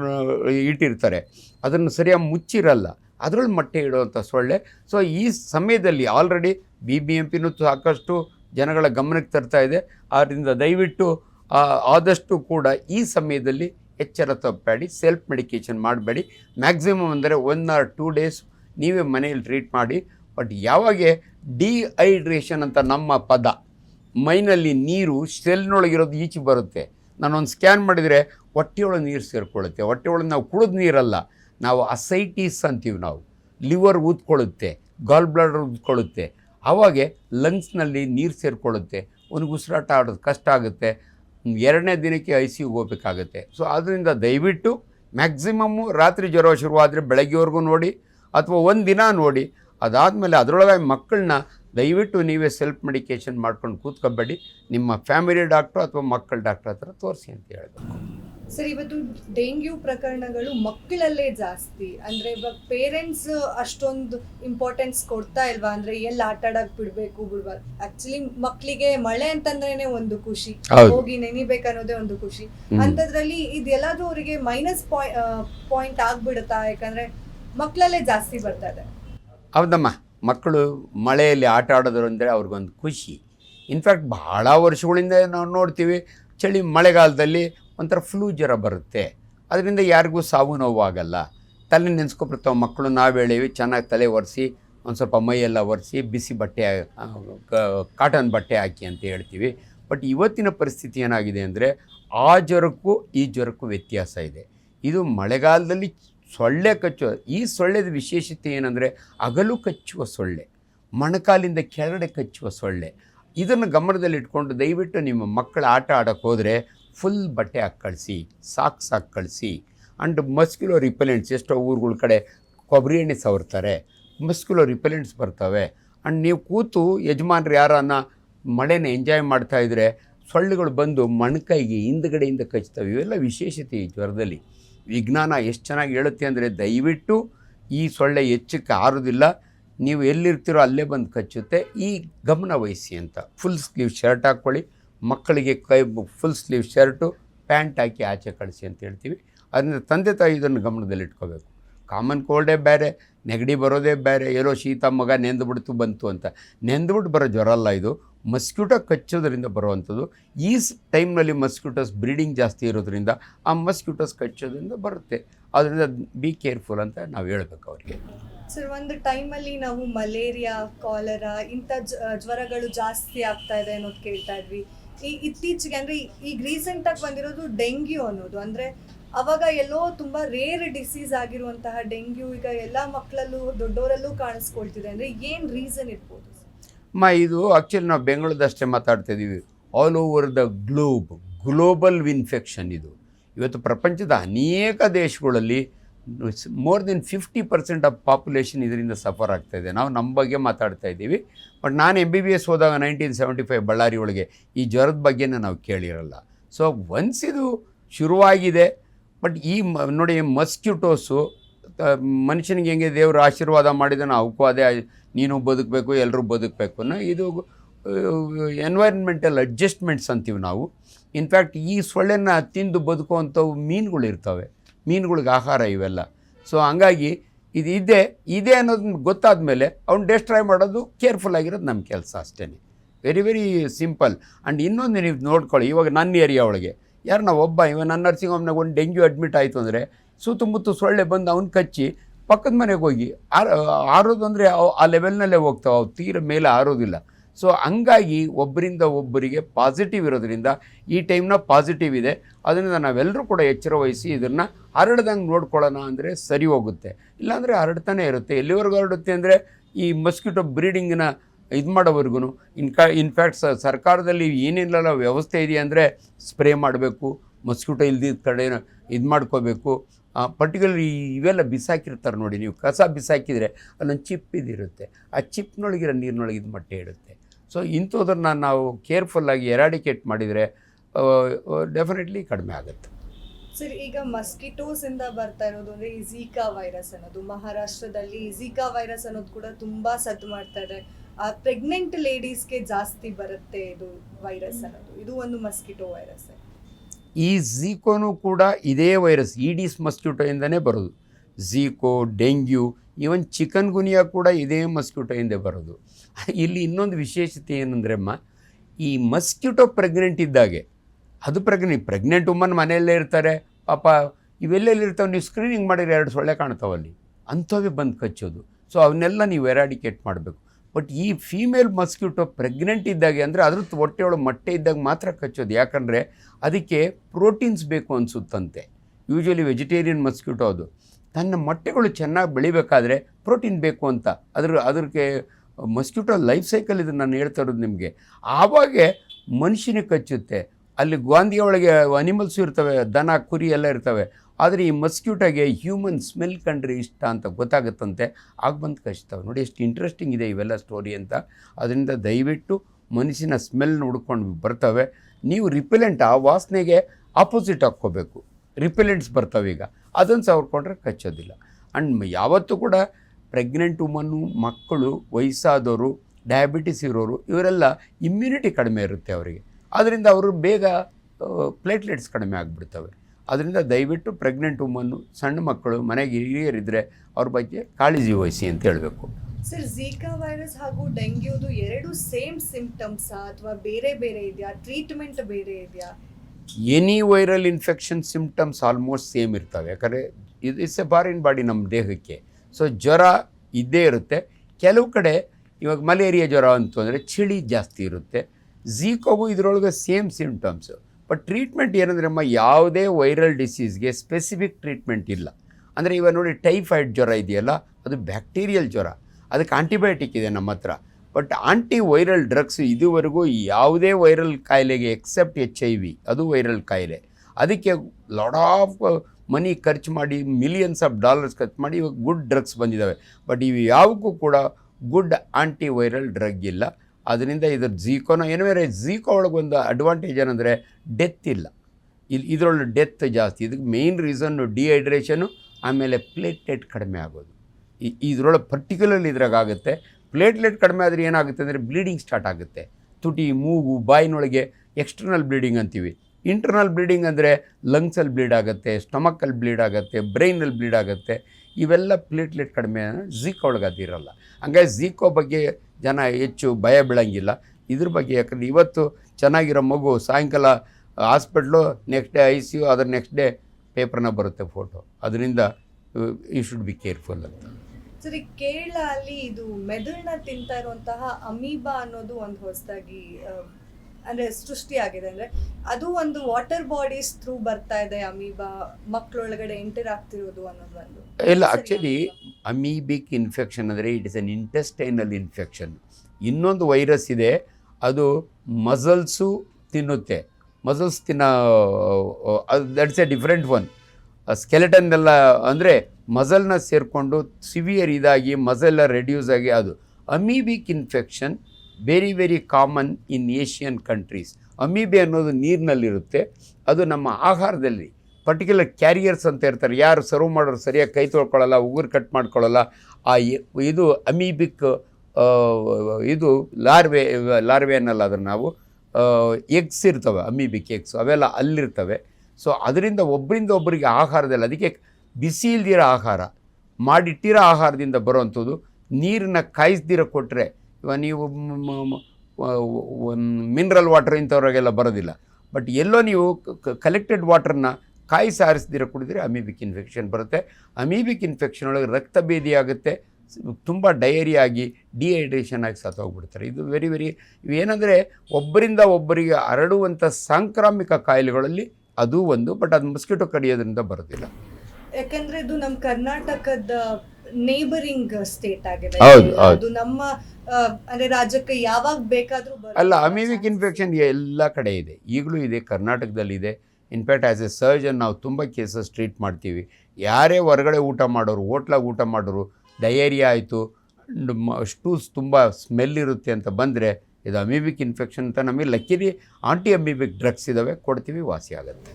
ಇಟ್ಟಿರ್ತಾರೆ. ಅದನ್ನು ಸರಿಯಾಗಿ ಮುಚ್ಚಿರಲ್ಲ. ಅದರಲ್ಲಿ ಮೊಟ್ಟೆ ಇಡುವಂಥ ಸೊಳ್ಳೆ. ಸೊ ಈ ಸಮಯದಲ್ಲಿ ಆಲ್ರೆಡಿ ಬಿ ಬಿ ಎಂ ಪಿನೂ ಸಾಕಷ್ಟು ಜನಗಳ ಗಮನಕ್ಕೆ ತರ್ತಾ ಇದೆ. ಆದ್ದರಿಂದ ದಯವಿಟ್ಟು ಆದಷ್ಟು ಕೂಡ ಈ ಸಮಯದಲ್ಲಿ ಎಚ್ಚರ ತಪ್ಪಬೇಡಿ ಸೆಲ್ಫ್ ಮೆಡಿಕೇಷನ್ ಮಾಡಬೇಡಿ. ಮ್ಯಾಕ್ಸಿಮಮ್ ಅಂದರೆ ಒನ್ ಆರ್ ಟೂ ಡೇಸ್ ನೀವೇ ಮನೆಯಲ್ಲಿ ಟ್ರೀಟ್ ಮಾಡಿ. ಬಟ್ ಯಾವಾಗ ಡಿಹೈಡ್ರೇಷನ್ ಅಂತ ನಮ್ಮ ಪದ, ಮೈನಲ್ಲಿ ನೀರು ಸೆಲ್ನೊಳಗಿರೋದು ಈಚೆ ಬರುತ್ತೆ. ನಾನೊಂದು ಸ್ಕ್ಯಾನ್ ಮಾಡಿದರೆ ಹೊಟ್ಟೆಯೊಳಗೆ ನೀರು ಸೇರಿಕೊಳ್ಳುತ್ತೆ. ಹೊಟ್ಟೆಯೊಳಗೆ ನಾವು ಕುಡಿದ ನೀರಲ್ಲ, ನಾವು ಅಸೈಟೀಸ್ ಅಂತೀವಿ ನಾವು. ಲಿವರ್ ಊದ್ಕೊಳ್ಳುತ್ತೆ ಗಾಲ್ ಬ್ಲಾಡರ್ ಊದ್ಕೊಳ್ಳುತ್ತೆ ಆವಾಗೆ ಲಂಗ್ಸ್ನಲ್ಲಿ ನೀರು ಸೇರಿಕೊಳ್ಳುತ್ತೆ, ಒಂದು ಉಸಿರಾಟ ಆಡೋದು ಕಷ್ಟ ಆಗುತ್ತೆ, ಎರಡನೇ ದಿನಕ್ಕೆ ಐ ಸಿ ಹೋಗ್ಬೇಕಾಗುತ್ತೆ. ಸೊ ಅದರಿಂದ ದಯವಿಟ್ಟು ಮ್ಯಾಕ್ಸಿಮಮ್ಮು ರಾತ್ರಿ ಜ್ವರ ಶುರುವಾದರೆ ಬೆಳಗ್ಗೆವರೆಗೂ ನೋಡಿ, ಅಥವಾ ಒಂದು ದಿನ ನೋಡಿ, ಅದಾದಮೇಲೆ ಅದರೊಳಗೆ ಮಕ್ಕಳನ್ನ ದಯವಿಟ್ಟು ನೀವೇ ಸೆಲ್ಫ್ ಮೆಡಿಕೇಷನ್ ಮಾಡ್ಕೊಂಡು ಕೂತ್ಕೊಬೇಡಿ. ನಿಮ್ಮ ಫ್ಯಾಮಿಲಿ ಡಾಕ್ಟ್ರು ಅಥವಾ ಮಕ್ಕಳ ಡಾಕ್ಟ್ರ್ ಹತ್ರ ತೋರಿಸಿ ಅಂತ ಹೇಳಬೇಕು. ಸರ್ ಇವತ್ತು ಡೆಂಗ್ಯೂ ಪ್ರಕರಣಗಳು ಮಕ್ಕಳಲ್ಲೇ ಜಾಸ್ತಿ. ಅಂದ್ರೆ ಇವಾಗ ಪೇರೆಂಟ್ಸ್ ಅಷ್ಟೊಂದು ಇಂಪಾರ್ಟೆನ್ಸ್ ಕೊಡ್ತಾ ಇಲ್ವಾ? ಅಂದ್ರೆ ಎಲ್ಲಿ ಆಟ ಆಡಕ್ ಬಿಡ್ಬೇಕು ಬಿಡ್ಬಾರ್ದು ಆಕ್ಚುಲಿ ಮಕ್ಕಳಿಗೆ ಮಳೆ ಅಂತಂದ್ರೇನೆ ಒಂದು ಖುಷಿ. ಹೋಗಿ ನೆನಿಬೇಕನ್ನೋದೇ ಒಂದು ಖುಷಿ. ಅಂತದ್ರಲ್ಲಿ ಇದೆಲ್ಲಾದ್ರು ಇದೆಲ್ಲದೂ ಅವರಿಗೆ ಮೈನಸ್ ಪಾಯಿಂಟ್ ಆಗ್ಬಿಡುತ್ತಾ? ಯಾಕಂದ್ರೆ ಮಕ್ಕಳಲ್ಲೇ ಜಾಸ್ತಿ ಬರ್ತಾ ಇದೆ. ಹೌದಮ್ಮ. ಮಕ್ಕಳು ಮಳೆಯಲ್ಲಿ ಆಟ ಆಡೋದ್ರು ಅಂದರೆ ಅವ್ರಿಗೊಂದು ಖುಷಿ. ಇನ್ಫ್ಯಾಕ್ಟ್ ಭಾಳ ವರ್ಷಗಳಿಂದ ನಾವು ನೋಡ್ತೀವಿ ಚಳಿ ಮಳೆಗಾಲದಲ್ಲಿ ಒಂಥರ ಫ್ಲೂ ಜ್ವರ ಬರುತ್ತೆ. ಅದರಿಂದ ಯಾರಿಗೂ ಸಾವು ನೋವು ಆಗಲ್ಲ ತಲೆ ನೆನೆಸ್ಕೊಬಿಡ್ತಾವೆ ಮಕ್ಕಳು, ನಾವು ಹೇಳೀವಿ, ಚೆನ್ನಾಗಿ ತಲೆ ಒರೆಸಿ, ಒಂದು ಸ್ವಲ್ಪ ಮೈಯೆಲ್ಲ ಒರೆಸಿ, ಬಿಸಿ ಬಟ್ಟೆ ಕಾಟನ್ ಬಟ್ಟೆ ಹಾಕಿ ಅಂತ ಹೇಳ್ತೀವಿ. ಬಟ್ ಇವತ್ತಿನ ಪರಿಸ್ಥಿತಿ ಏನಾಗಿದೆ ಅಂದರೆ, ಆ ಜ್ವರಕ್ಕೂ ಈ ಜ್ವರಕ್ಕೂ ವ್ಯತ್ಯಾಸ ಇದೆ. ಇದು ಮಳೆಗಾಲದಲ್ಲಿ ಸೊಳ್ಳೆ ಕಚ್ಚುವ ಈ ಸೊಳ್ಳೆದ ವಿಶೇಷತೆ ಏನಂದರೆ ಅಗಲು ಕಚ್ಚುವ ಸೊಳ್ಳೆ, ಮೊಣಕಾಲಿಂದ ಕೆಳಗಡೆ ಕಚ್ಚುವ ಸೊಳ್ಳೆ. ಇದನ್ನು ಗಮನದಲ್ಲಿಟ್ಕೊಂಡು ದಯವಿಟ್ಟು ನಿಮ್ಮ ಮಕ್ಕಳ ಆಟ ಆಡೋಕ್ಕೆ ಹೋದರೆ ಫುಲ್ ಬಟ್ಟೆ ಹಾಕಿ ಕಳಿಸಿ, ಸಾಕ್ಸ್ ಹಾಕಿ ಕಳಿಸಿ ಆ್ಯಂಡ್ ಮಸ್ಕ್ಯುಲೋ ರಿಪೆಲೆಂಟ್ಸ್ ಎಷ್ಟೋ ಊರುಗಳ ಕಡೆ ಕೊಬ್ಬರಿ ಎಣ್ಣೆ ಸವರ್ತಾರೆ ಮಸ್ಕ್ಯುಲೋ ರಿಪೆಲೆಂಟ್ಸ್ ಬರ್ತವೆ. ಆ್ಯಂಡ್ ನೀವು ಕೂತು ಯಜಮಾನ್ರು ಯಾರನ್ನ ಮಳೆನ ಎಂಜಾಯ್ ಮಾಡ್ತಾ ಇದ್ದರೆ ಸೊಳ್ಳೆಗಳು ಬಂದು ಮಣ್ಕೈಗೆ ಹಿಂದ್ಗಡೆಯಿಂದ ಕಚ್ತವೆ. ಇವೆಲ್ಲ ವಿಶೇಷತೆ ಈ ಜ್ವರದಲ್ಲಿ. ವಿಜ್ಞಾನ ಎಷ್ಟು ಚೆನ್ನಾಗಿ ಹೇಳುತ್ತೆ ಅಂದರೆ ದಯವಿಟ್ಟು ಈ ಸೊಳ್ಳೆ ಹೆಚ್ಚಕ್ಕೆ ಆರೋದಿಲ್ಲ. ನೀವು ಎಲ್ಲಿರ್ತೀರೋ ಅಲ್ಲೇ ಬಂದು ಕಚ್ಚುತ್ತೆ. ಈ ಗಮನ ವಹಿಸಿ ಅಂತ. ಫುಲ್ ಸ್ಲೀವ್, ಶರ್ಟ್ ಹಾಕ್ಕೊಳ್ಳಿ. ಮಕ್ಕಳಿಗೆ ಕೈ ಫುಲ್ ಸ್ಲೀವ್ ಶರ್ಟು ಪ್ಯಾಂಟ್ ಹಾಕಿ ಆಚೆ ಕಳಿಸಿ ಅಂತ ಹೇಳ್ತೀವಿ. ಅದರಿಂದ ತಂದೆ ತಾಯಿ ಇದನ್ನು ಗಮನದಲ್ಲಿಟ್ಕೋಬೇಕು. ಕಾಮನ್ ಕೋಲ್ಡೇ ಬೇರೆ, ನೆಗಡಿ ಬರೋದೇ ಬೇರೆ, ಏನೋ ಶೀತ, ಮಗ ನೆಂದುಬಿಡ್ತು ಬಂತು ಅಂತ. ನೆಂದುಬಿಟ್ಟು ಬರೋ ಜ್ವರ ಅಲ್ಲ ಇದು. ಮಸ್ಕ್ಯೂಟೋ ಕಚ್ಚೋದ್ರಿಂದ ಬರುವಂಥದ್ದು. ಈ ಟೈಮ್ನಲ್ಲಿ ಮಸ್ಕ್ಯೂಟೋಸ್ ಬ್ರೀಡಿಂಗ್ ಜಾಸ್ತಿ ಇರೋದ್ರಿಂದ ಆ ಮಸ್ಕ್ಯೂಟೋಸ್ ಕಚ್ಚೋದ್ರಿಂದ ಬರುತ್ತೆ. ಅದರಿಂದ ಬಿ ಕೇರ್ಫುಲ್ ಅಂತ ನಾವು ಹೇಳ್ಬೇಕು ಅವರಿಗೆ. ಸರ್ ಒಂದು ಟೈಮಲ್ಲಿ ನಾವು ಮಲೇರಿಯಾ ಕಾಲರಾ ಇಂಥ ಜ್ವರಗಳು ಜಾಸ್ತಿ ಆಗ್ತಾ ಇದೆ ಅನ್ನೋದು ಕೇಳ್ತಾ ಇದ್ವಿ. ಈ ಇತ್ತೀಚೆಗೆ ಅಂದ್ರೆ ಈಗ ರೀಸೆಂಟ್ ಆಗಿ ಬಂದಿರೋದು ಡೆಂಗ್ಯೂ ಅನ್ನೋದು. ಅಂದ್ರೆ ಅವಾಗ ಎಲ್ಲೋ ತುಂಬಾ ರೇರ್ ಡಿಸೀಸ್ ಆಗಿರುವಂತಹ ಡೆಂಗ್ಯೂ ಈಗ ಎಲ್ಲಾ ಮಕ್ಕಳಲ್ಲೂ ದೊಡ್ಡವರಲ್ಲೂ ಕಾಣಿಸ್ಕೊಳ್ತಿದೆ. ಅಂದ್ರೆ ಏನ್ ರೀಸನ್ ಇರ್ಬೋದು? ಮ, ಇದು ಆ್ಯಕ್ಚುಲಿ ನಾವು ಬೆಂಗಳೂರದಷ್ಟೇ ಮಾತಾಡ್ತಾ ಇದ್ದೀವಿ all over the globe global infection ಇದು. ಇವತ್ತು ಪ್ರಪಂಚದ ಅನೇಕ ದೇಶಗಳಲ್ಲಿ more than fifty percent of population ಇದರಿಂದ ಸಫರ್ ಆಗ್ತಾ ಇದೆ. ನಾವು ನಮ್ಮ ಬಗ್ಗೆ ಮಾತಾಡ್ತಾ ಇದ್ದೀವಿ. ಬಟ್ ನಾನು ಎಂ ಬಿ ಬಿ ಎಸ್ ಹೋದಾಗ ನೈನ್ಟೀನ್ ಸೆವೆಂಟಿ ಫೈವ್ ಬಳ್ಳಾರಿ ಒಳಗೆ ಈ ಜ್ವರದ ಬಗ್ಗೆನೇ ನಾವು ಕೇಳಿರಲ್ಲ. ಸೊ ಒನ್ಸ್ ಇದು ಶುರುವಾಗಿದೆ ಬಟ್ ಈ ನೋಡಿ ಮಸ್ಕ್ಯೂಟೋಸು ಮನುಷ್ಯನಿಗೆ ಹೆಂಗೆ ದೇವರು ಆಶೀರ್ವಾದ ಮಾಡಿದಾನೆ ಅವಕ್ಕೂ ಅದೇ ನೀನು ಬದುಕಬೇಕು ಎಲ್ಲರೂ ಬದುಕಬೇಕು ಇದು ಎನ್ವೈರ್ನ್ಮೆಂಟಲ್ ಅಡ್ಜಸ್ಟ್ಮೆಂಟ್ಸ್ ಅಂತೀವಿ ನಾವು. ಇನ್ಫ್ಯಾಕ್ಟ್ ಈ ಸೊಳ್ಳೆನ ತಿಂದು ಬದುಕುವಂಥವು ಮೀನುಗಳು ಇರ್ತವೆ. ಮೀನುಗಳಿಗೆ ಆಹಾರ ಇವೆಲ್ಲ. ಸೊ ಹಂಗಾಗಿ ಇದು ಇದೆ ಇದೆ ಅನ್ನೋದನ್ನ ಗೊತ್ತಾದ ಮೇಲೆ ಅವ್ನು ಡೆಸ್ಟ್ರಾಯ್ ಮಾಡೋದು ಕೇರ್ಫುಲ್ ಆಗಿರೋದು ನಮ್ಮ ಕೆಲಸ ಅಷ್ಟೇ ವೆರಿ ವೆರಿ ಸಿಂಪಲ್ ಆ್ಯಂಡ್ ಇನ್ನೊಂದು ನೀವು ನೋಡ್ಕೊಳ್ಳಿ, ಇವಾಗ ನನ್ನ ಏರಿಯಾ ಒಳಗೆ. ಯಾರು ನಾವು ಒಬ್ಬ ಇವಾಗ ನನ್ನ ನರ್ಸಿಂಗ್ ಹೋಮ್ನಾಗ ಒಂದು ಡೆಂಗ್ಯೂ ಅಡ್ಮಿಟ್ ಆಯಿತು ಅಂದರೆ ಸುತ್ತಮುತ್ತ ಸೊಳ್ಳೆ ಬಂದು ಅವ್ನು ಕಚ್ಚಿ ಪಕ್ಕದ ಮನೆಗೆ ಹೋಗಿ, ಆರ್, ಆರೋದು ಅಂದರೆ ಆ ಲೆವೆಲ್ನಲ್ಲೇ ಹೋಗ್ತಾವೆ ಅವು ತೀರ ಮೇಲೆ ಆರೋದಿಲ್ಲ. ಸೊ ಹಂಗಾಗಿ ಒಬ್ಬರಿಂದ ಒಬ್ಬರಿಗೆ ಪಾಸಿಟಿವ್ ಇರೋದ್ರಿಂದ ಈ ಟೈಮ್ನ ಪಾಸಿಟಿವ್ ಇದೆ. ಅದರಿಂದ ನಾವೆಲ್ಲರೂ ಕೂಡ ಎಚ್ಚರ ವಹಿಸಿ ಇದನ್ನು ಹರಡ್ದಂಗೆ ನೋಡ್ಕೊಳ್ಳೋಣ ಅಂದರೆ ಸರಿ ಹೋಗುತ್ತೆ. ಇಲ್ಲಾಂದರೆ ಹರಡ್ತಾನೆ ಇರುತ್ತೆ. ಎಲ್ಲಿವರೆಗೂ ಹರಡುತ್ತೆ ಅಂದರೆ ಈ ಮಸ್ಕಿಟೋ ಬ್ರೀಡಿಂಗ್ನ ಇದು ಮಾಡೋವರೆಗೂ ಇನ್ಕಾ ಇನ್ಫ್ಯಾಕ್ಟ್ ಸರ್ಕಾರದಲ್ಲಿ ಏನೇನೆಲ್ಲ ವ್ಯವಸ್ಥೆ ಇದೆಯಾ ಅಂದರೆ ಸ್ಪ್ರೇ ಮಾಡಬೇಕು ಮಸ್ಕಿಟೋ ಇಲ್ದಿದ್ದ ಕಡೆ ಇದು ಮಾಡ್ಕೋಬೇಕು. ಪರ್ಟಿಕ್ಯುಲರ್ ಇವೆಲ್ಲ ಬಿಸಾಕಿರ್ತಾರೆ ನೋಡಿ ನೀವು. ಕಸ ಬಿಸಾಕಿದರೆ ಅಲ್ಲೊಂದು ಚಿಪ್ ಇದಿರುತ್ತೆ. ಆ ಚಿಪ್ನೊಳಗಿರೋ ನೀರಿನೊಳಗೆ ಇದು ಮೊಟ್ಟೆ ಇಡುತ್ತೆ ಸೊ ಇಂಥದನ್ನು ನಾವು ಕೇರ್ಫುಲ್ಲಾಗಿ ಎರಾಡಿಕೇಟ್ ಮಾಡಿದರೆ ಡೆಫಿನೆಟ್ಲಿ ಕಡಿಮೆ ಆಗುತ್ತೆ. ಸರ್ ಈಗ ಮಸ್ಕಿಟೋಸ್ ಇಂದ ಬರ್ತಾ ಇರೋದು ಅಂದ್ರೆ ಈ ಝೀಕಾ ವೈರಸ್ ಅನ್ನೋದು. ಮಹಾರಾಷ್ಟ್ರದಲ್ಲಿ ಝೀಕಾ ವೈರಸ್ ಅನ್ನೋದು ಕೂಡ ತುಂಬಾ ಸದ್ದು ಮಾಡ್ತಾ ಇದೆ. ಆ ಪ್ರೆಗ್ನೆಂಟ್ ಲೇಡೀಸ್ಗೆ ಜಾಸ್ತಿ ಬರುತ್ತೆ ಇದು ವೈರಸ್ ಅನ್ನೋದು. ಇದು ಒಂದು ಮಸ್ಕಿಟೋ ವೈರಸ್ ಈ ಝೀಕೋನು ಕೂಡ ಇದೇ ವೈರಸ್ ಈಡೀಸ್ ಮಸ್ಕಿಟೋ ಇಂದನೇ ಬರೋದು. Zika, dengue, even chikungunya ಕೂಡ ಇದೇ ಮಸ್ಕ್ಯೂಟೋಯಿಂದ ಬರೋದು. ಇಲ್ಲಿ ಇನ್ನೊಂದು ವಿಶೇಷತೆ ಏನಂದರೆ ಅಮ್ಮ, ಈ ಮಸ್ಕ್ಯೂಟೋ ಪ್ರೆಗ್ನೆಂಟ್ ಇದ್ದಾಗೆ, ಅದು ಪ್ರೆಗ್ನೆಂಟ್ ಪ್ರೆಗ್ನೆಂಟ್ ವುಮನ್ ಮನೆಯಲ್ಲೇ ಇರ್ತಾರೆ, ಪಾಪ ಇವೆಲ್ಲೆಲ್ಲಿರ್ತಾವೆ ನೀವು ಸ್ಕ್ರೀನಿಂಗ್ ಮಾಡಿದ್ರೆ ಎರಡು ಸೊಳ್ಳೆ ಕಾಣ್ತಾವಲ್ಲಿ ಅಂಥವೇ ಬಂದು ಕಚ್ಚೋದು. ಸೊ, ಅವನ್ನೆಲ್ಲ ನೀವು ಎರಾಡಿಕೇಟ್ ಮಾಡಬೇಕು. ಬಟ್ ಈ ಫೀಮೇಲ್ ಮಸ್ಕ್ಯೂಟೋ ಪ್ರೆಗ್ನೆಂಟ್ ಇದ್ದಾಗೆ ಅಂದರೆ ಅದ್ರ ಹೊಟ್ಟೆಯೊಳಗೆ ಮೊಟ್ಟೆ ಇದ್ದಾಗ ಮಾತ್ರ ಕಚ್ಚೋದು. ಯಾಕಂದರೆ ಅದಕ್ಕೆ ಪ್ರೋಟೀನ್ಸ್ ಬೇಕು ಅನಿಸುತ್ತಂತೆ. ಯೂಶ್ವಲಿ ವೆಜಿಟೇರಿಯನ್ ಮಸ್ಕ್ಯೂಟೋ ಅದು. ತನ್ನ ಮೊಟ್ಟೆಗಳು ಚೆನ್ನಾಗಿ ಬೆಳಿಬೇಕಾದ್ರೆ ಪ್ರೋಟೀನ್ ಬೇಕು ಅಂತ. ಅದ್ರ ಅದಕ್ಕೆ ಮಸ್ಕ್ಯೂಟೋ ಲೈಫ್ ಸೈಕಲ್ ಇದು ನಾನು ಹೇಳ್ತಾ ಇರೋದು ನಿಮಗೆ. ಆವಾಗೆ ಮನುಷ್ಯನ ಕಚ್ಚುತ್ತೆ. ಅಲ್ಲಿ ಗಾಂಧಿಯ ಒಳಗೆ ಅನಿಮಲ್ಸು ಇರ್ತವೆ, ದನ, ಕುರಿ ಎಲ್ಲ ಇರ್ತವೆ. ಆದರೆ ಈ ಮಸ್ಕ್ಯೂಟಾಗೆ ಹ್ಯೂಮನ್ ಸ್ಮೆಲ್ ಕಂಡ್ರೆ ಇಷ್ಟ ಅಂತ ಗೊತ್ತಾಗುತ್ತಂತೆ. ಆಗ ಬಂದು ಕಚ್ತವೆ. ನೋಡಿ ಎಷ್ಟು ಇಂಟ್ರೆಸ್ಟಿಂಗ್ ಇದೆ ಇವೆಲ್ಲ ಸ್ಟೋರಿ ಅಂತ. ಅದರಿಂದ ದಯವಿಟ್ಟು ಮನುಷ್ಯನ ಸ್ಮೆಲ್ ಹುಡ್ಕೊಂಡು ಬರ್ತವೆ. ನೀವು ರಿಪೆಲೆಂಟ್ ಆ ವಾಸನೆಗೆ ಆಪೋಸಿಟ್ ಹಾಕ್ಕೋಬೇಕು. ರಿಪೆಲೆಂಟ್ಸ್ ಬರ್ತವೆ ಈಗ. ಅದನ್ನು ಸವರ್ಕೊಂಡ್ರೆ ಕಚ್ಚೋದಿಲ್ಲ. ಆ್ಯಂಡ್ ಯಾವತ್ತೂ ಕೂಡ ಪ್ರೆಗ್ನೆಂಟ್ ವುಮನ್ನು, ಮಕ್ಕಳು ವಯಸ್ಸಾದವರು ಡಯಾಬಿಟಿಸ್ ಇರೋರು, ಇವರೆಲ್ಲ ಇಮ್ಯುನಿಟಿ ಕಡಿಮೆ ಇರುತ್ತೆ ಅವರಿಗೆ. ಅದರಿಂದ ಅವರು ಬೇಗ ಪ್ಲೇಟ್ಲೆಟ್ಸ್ ಕಡಿಮೆ ಆಗಿಬಿಡ್ತವೆ. ಅದರಿಂದ ದಯವಿಟ್ಟು ಪ್ರೆಗ್ನೆಂಟ್ ವುಮನ್ನು, ಸಣ್ಣ ಮಕ್ಕಳು, ಮನೆಗೆ ಹಿರಿಯರಿದ್ದರೆ ಅವ್ರ ಬಗ್ಗೆ ಕಾಳಜಿ ವಹಿಸಿ ಅಂತ ಹೇಳಬೇಕು. ಸರ್ ಝೀಕಾ ವೈರಸ್ ಹಾಗೂ ಡೆಂಗ್ಯೂದು ಎರಡು ಸೇಮ್ ಸಿಂಪ್ಟಮ್ಸಾ ಅಥವಾ ಬೇರೆ ಬೇರೆ ಇದೆಯಾ? ಟ್ರೀಟ್ಮೆಂಟ್ ಬೇರೆ ಇದೆಯಾ? Any viral infection symptoms almost same ಇರ್ತವೆ. ಯಾಕಂದರೆ ಇದು ಇಟ್ಸ್ ಎ ಫಾರಿನ್ ಬಾಡಿ ನಮ್ಮ ದೇಹಕ್ಕೆ. ಸೊ ಜ್ವರ ಇದ್ದೇ ಇರುತ್ತೆ. ಕೆಲವು ಕಡೆ ಇವಾಗ ಮಲೇರಿಯಾ ಜ್ವರ ಅಂತು ಅಂದರೆ ಚಳಿ ಜಾಸ್ತಿ ಇರುತ್ತೆ. ಝೀಕೋಗು ಇದರೊಳಗೆ ಸೇಮ್ ಸಿಮ್ಟಮ್ಸು ಬಟ್ ಟ್ರೀಟ್ಮೆಂಟ್ ಏನಂದರೆ ಅಮ್ಮ ಯಾವುದೇ ವೈರಲ್ ಡಿಸೀಸ್ಗೆ ಸ್ಪೆಸಿಫಿಕ್ ಟ್ರೀಟ್ಮೆಂಟ್ ಇಲ್ಲ. ಅಂದರೆ ಇವಾಗ ನೋಡಿ ಟೈಫಾಯ್ಡ್ ಜ್ವರ ಇದೆಯಲ್ಲ, ಅದು ಬ್ಯಾಕ್ಟೀರಿಯಲ್ ಜ್ವರ. ಅದಕ್ಕೆ ಆಂಟಿಬಯೋಟಿಕ್ ಇದೆ ನಮ್ಮ ಹತ್ರ. ಬಟ್ ಆಂಟಿ ವೈರಲ್ ಡ್ರಗ್ಸ್ ಇದುವರೆಗೂ ಯಾವುದೇ ವೈರಲ್ ಕಾಯಿಲೆಗೆ ಎಕ್ಸೆಪ್ಟ್ ಎಚ್ ಐ ವಿ ಅದು ವೈರಲ್ ಕಾಯಿಲೆ. ಅದಕ್ಕೆ ಲಾಡ್ ಆಫ್ ಮನಿ ಖರ್ಚು ಮಾಡಿ ಮಿಲಿಯನ್ಸ್ ಆಫ್ ಡಾಲರ್ಸ್ ಖರ್ಚು ಮಾಡಿ ಇವಾಗ ಗುಡ್ ಡ್ರಗ್ಸ್ ಬಂದಿದ್ದಾವೆ ಬಟ್ ಇವು ಯಾವಕ್ಕೂ ಕೂಡ ಗುಡ್ ಆಂಟಿ ವೈರಲ್ ಡ್ರಗ್ ಇಲ್ಲ. ಅದರಿಂದ ಇದ್ರ ಝೀಕೋನ ಏನೋ ಬೇರೆ ಝೀಕೋ ಒಳಗೊಂದು ಅಡ್ವಾಂಟೇಜ್ ಏನಂದರೆ ಡೆತ್ ಇಲ್ಲ. ಇಲ್ಲಿ ಇದರೊಳಗೆ ಡೆತ್ ಜಾಸ್ತಿ. ಇದಕ್ಕೆ ಮೇಯ್ನ್ ರೀಸನ್ನು ಡಿಹೈಡ್ರೇಷನು ಆಮೇಲೆ ಪ್ಲೇಟ್ಲೆಟ್ ಕಡಿಮೆ ಆಗೋದು. ಇದರೊಳಗೆ ಪರ್ಟಿಕ್ಯುಲರ್ಲಿ ಇದ್ರಾಗ ಆಗುತ್ತೆ. ಪ್ಲೇಟ್ಲೆಟ್ ಕಡಿಮೆ ಆದರೆ ಏನಾಗುತ್ತೆ ಅಂದರೆ ಬ್ಲೀಡಿಂಗ್ ಸ್ಟಾರ್ಟ್ ಆಗುತ್ತೆ. ತುಟಿ, ಮೂಗು, ಬಾಯಿನೊಳಗೆ ಎಕ್ಸ್ಟರ್ನಲ್ ಬ್ಲೀಡಿಂಗ್ ಅಂತೀವಿ. ಇಂಟರ್ನಲ್ ಬ್ಲೀಡಿಂಗ್ ಅಂದರೆ ಲಂಗ್ಸಲ್ಲಿ ಬ್ಲೀಡ್ ಆಗುತ್ತೆ ಸ್ಟಮಕಲ್ಲಿ ಬ್ಲೀಡ್ ಆಗುತ್ತೆ ಬ್ರೈನಲ್ಲಿ ಬ್ಲೀಡ್ ಆಗುತ್ತೆ. ಇವೆಲ್ಲ ಪ್ಲೇಟ್ಲೆಟ್ ಕಡಿಮೆ ಝೀಕೋ ಒಳಗೆ ಅದಿರಲ್ಲ ಹಂಗಾಗಿ ಝೀಕೋ ಬಗ್ಗೆ ಜನ ಹೆಚ್ಚು ಭಯ ಬೀಳಂಗಿಲ್ಲ. ಇದ್ರ ಬಗ್ಗೆ ಯಾಕಂದರೆ ಇವತ್ತು ಚೆನ್ನಾಗಿರೋ ಮಗು ಸಾಯಂಕಾಲ hospital next day I C U ಅದ್ರ ನೆಕ್ಸ್ಟ್ ಡೇ ಪೇಪರ್ನ ಬರುತ್ತೆ ಫೋಟೋ ಅದರಿಂದ ಯು ಶುಡ್ ಬಿ ಕೇರ್ಫುಲ್ ಅಂತ. ಸರ್ ಈ ಕೇರಳ ಅಲ್ಲಿ ಇದು ಮೆದುಳನ್ನ ತಿಂತಾ ಇರುವಂತಹ ಅಮೀಬಾ ಅನ್ನೋದು ಒಂದು ಹೊಸದಾಗಿ ಅಂದ್ರೆ ಸೃಷ್ಟಿಯಾಗಿದೆ ಅಂದ್ರೆ ಅದು ಒಂದು ವಾಟರ್ ಬಾಡೀಸ್ ಥ್ರೂ ಬರ್ತಾ ಇದೆ ಅಮೀಬಾ ಮಕ್ಕಳೊಳಗಡೆ ಎಂಟರ್ ಆಗ್ತಿರೋದು ಅನ್ನೋದು ಒಂದು. ಇಲ್ಲ ಆಕ್ಚುಲಿ ಅಮೀಬಿಕ್ ಇನ್ಫೆಕ್ಷನ್ ಅಂದರೆ it is an intestinal infection ಇನ್ನೊಂದು ವೈರಸ್ ಇದೆ ಅದು ಮಸಲ್ಸು ತಿನ್ನುತ್ತೆ. ಮಸಲ್ಸ್ ತಿನ್ನ that's a different one skeleton ಎಲ್ಲ ಅಂದರೆ ಮಸಲ್ನ ಸೇರಿಕೊಂಡು ಸಿವಿಯರ್ ಇದಾಗಿ ಮಸಲ್ ರೆಡ್ಯೂಸ್ ಆಗಿ ಅದು amoebic infection very very common in Asian countries. Amoeba ಅನ್ನೋದು ನೀರಿನಲ್ಲಿರುತ್ತೆ. ಅದು ನಮ್ಮ ಆಹಾರದಲ್ಲಿ ಪರ್ಟಿಕ್ಯುಲರ್ ಕ್ಯಾರಿಯರ್ಸ್ ಅಂತ ಇರ್ತಾರೆ ಯಾರು ಸರ್ವ್ ಮಾಡೋರು ಸರಿಯಾಗಿ ಕೈ ತೊಳ್ಕೊಳ್ಳಲ್ಲ, ಉಗುರು ಕಟ್ ಮಾಡ್ಕೊಳ್ಳಲ್ಲ, ಆ ಇದು ಅಮೀಬಿಕ್ ಇದು ಲಾರ್ವೆ ಲಾರ್ವೆ ಅನ್ನಲ್ಲ ನಾವು ಎಗ್ಸ್ ಇರ್ತವೆ, ಅಮೀಬಿಕ್ ಎಗ್ಸ್, ಅವೆಲ್ಲ ಅಲ್ಲಿರ್ತವೆ. ಸೊ ಅದರಿಂದ ಒಬ್ಬರಿಂದ ಒಬ್ಬರಿಗೆ ಆಹಾರದಲ್ಲಿ ಅದಕ್ಕೆ ಬಿಸಿ ಇಲ್ದಿರೋ ಆಹಾರ, ಮಾಡಿಟ್ಟಿರೋ ಆಹಾರದಿಂದ ಬರುವಂಥದ್ದು ನೀರನ್ನ ಕಾಯಿಸ್ದಿರ ಕೊಟ್ಟರೆ ಇವಾಗ ನೀವು ಮಿನರಲ್ ವಾಟರ್ ಇಂಥವ್ರಿಗೆಲ್ಲ ಬರೋದಿಲ್ಲ. ಬಟ್ ಎಲ್ಲೋ ನೀವು ಕಲೆಕ್ಟೆಡ್ ವಾಟರ್ನ ಕಾಯಿ ಸಾರಿಸ್ದಿರ ಕುಡಿದ್ರೆ ಅಮೀಬಿಕ್ ಇನ್ಫೆಕ್ಷನ್ ಬರುತ್ತೆ. ಅಮೀಬಿಕ್ ಇನ್ಫೆಕ್ಷನ್ ಒಳಗೆ ರಕ್ತ ಭೇದಿ ಆಗುತ್ತೆ, ತುಂಬ ಡಯರಿ ಆಗಿ ಡಿಹೈಡ್ರೇಷನ್ ಆಗಿ ಸತ್ತೋಗ್ಬಿಡ್ತಾರೆ. ಇದು ವೆರಿ ವೆರಿ ಇವೇನೆಂದರೆ ಒಬ್ಬರಿಂದ ಒಬ್ಬರಿಗೆ ಹರಡುವಂಥ ಸಾಂಕ್ರಾಮಿಕ ಕಾಯಿಲೆಗಳಲ್ಲಿ ಅದು ಒಂದು ಬಟ್ ಅದು ಮಸ್ಕಿಟೋ ಕಡಿಯೋದ್ರಿಂದ ಬರೋದಿಲ್ಲ. ಯಾಕಂದ್ರೆ ಇದು ನಮ್ಮ ಕರ್ನಾಟಕದ ನೇಬರಿಂಗ್ ಸ್ಟೇಟ್ ಆಗಿದೆ. ಹೌದು, ಹೌದು. ಅದು ನಮ್ಮ ಆ, ಅಂದ್ರೆ ರಾಜ್ಯಕ್ಕೆ ಯಾವಾಗ ಬೇಕಾದ್ರೂ ಅಲ್ಲ ಅಮೀವಿಕ್ ಇನ್ಫೆಕ್ಷನ್ ಎಲ್ಲ ಕಡೆ ಇದೆ. ಈಗಲೂ ಇದೆ ಕರ್ನಾಟಕದಲ್ಲಿದೆ in fact as a surgeon ನಾವು ತುಂಬ ಕೇಸಸ್ ಟ್ರೀಟ್ ಮಾಡ್ತೀವಿ. ಯಾರೇ ಹೊರಗಡೆ ಊಟ ಮಾಡೋರು ಹೋಟ್ಲಾಗ ಊಟ ಮಾಡೋರು ಡಯೇರಿಯಾ ಆಯಿತು ಸ್ಟೂಸ್ ತುಂಬ ಸ್ಮೆಲ್ ಇರುತ್ತೆ ಅಂತ ಬಂದರೆ ಇದು ಅಮೀಬಿಕ್ ಇನ್ಫೆಕ್ಷನ್ ಅಂತ ನಮಗೆ ಲಕ್ಕಿರಿ ಆಂಟಿ ಅಮೀಬಿಕ್ ಡ್ರಗ್ಸ್ ಇದ್ದಾವೆ ಕೊಡ್ತೀವಿ ವಾಸಿ ಆಗುತ್ತೆ.